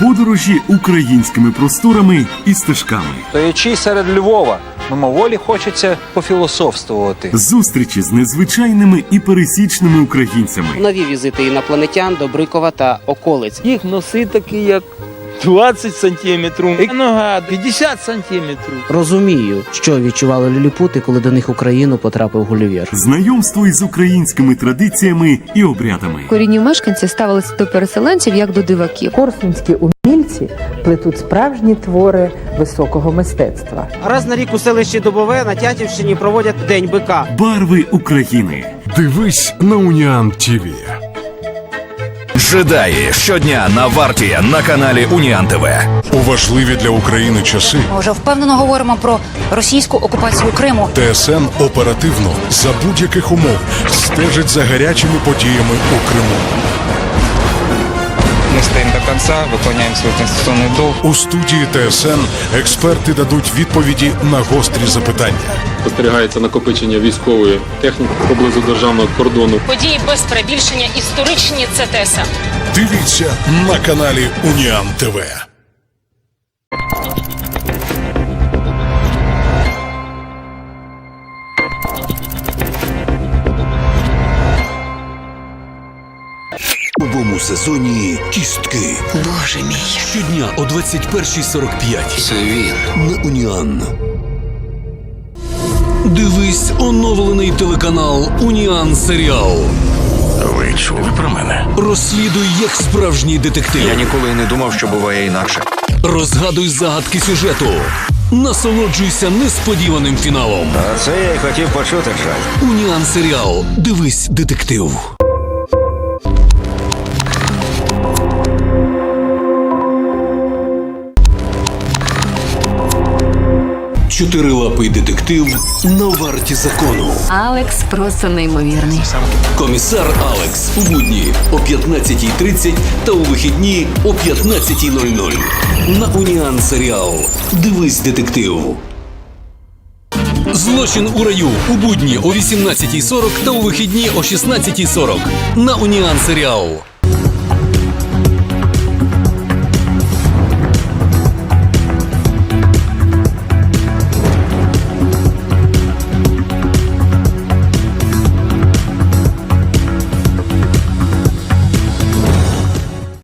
Подорожі українськими просторами і стежками. Стоячи серед Львова, ну, мимоволі хочеться пофілософствувати. Зустрічі з незвичайними і пересічними українцями. Нові візити інопланетян, Добрикова та околиць. Їх носи такі, як 20 сантиметрів, і нога 50 сантиметрів. Розумію, що відчували ліліпути, коли до них Україну потрапив Гулівер. Знайомство із українськими традиціями і обрядами. Корінні мешканці ставилися до переселенців як до диваків. Корсунські умільці плетуть справжні твори високого мистецтва. Раз на рік у селищі Дубове на Тятівщині проводять День бика. Барви України. Дивись на Уніан ТІВІ. Джедаї щодня на варті на каналі Уніан ТВ. У важливі для України часи Ми вже впевнено говоримо про російську окупацію Криму. ТСН оперативно за будь-яких умов стежить за гарячими подіями у Криму. Мы стоим до конца, выполняем свой конституционный долг. У студії ТСН експерти дадуть відповіді на гострі запитання. спостерігається накопичення військової техніки поблизу державного кордону. Події без перебільшення історичні це теса. Дивіться на каналі Уніан ТВ. Новому сезоні кістки. Боже мій. Щодня о 21.45. Це він. На Уніан. Дивись оновлений телеканал Уніан Серіал. Ви чули про мене? Розслідуй як справжній детектив. Я ніколи не думав, що буває інакше. Розгадуй загадки сюжету. Насолоджуйся несподіваним фіналом. А це я й хотів почути, жаль. Уніан Серіал. Дивись детектив. Чотирилапий детектив на варті закону. Алекс просто неймовірний. Комісар Алекс у будні о 15.30 та у вихідні о 15.00. На Уніан Серіал. Дивись детектив. Злочин у раю у будні о 18.40 та у вихідні о 16.40. На Уніан Серіал.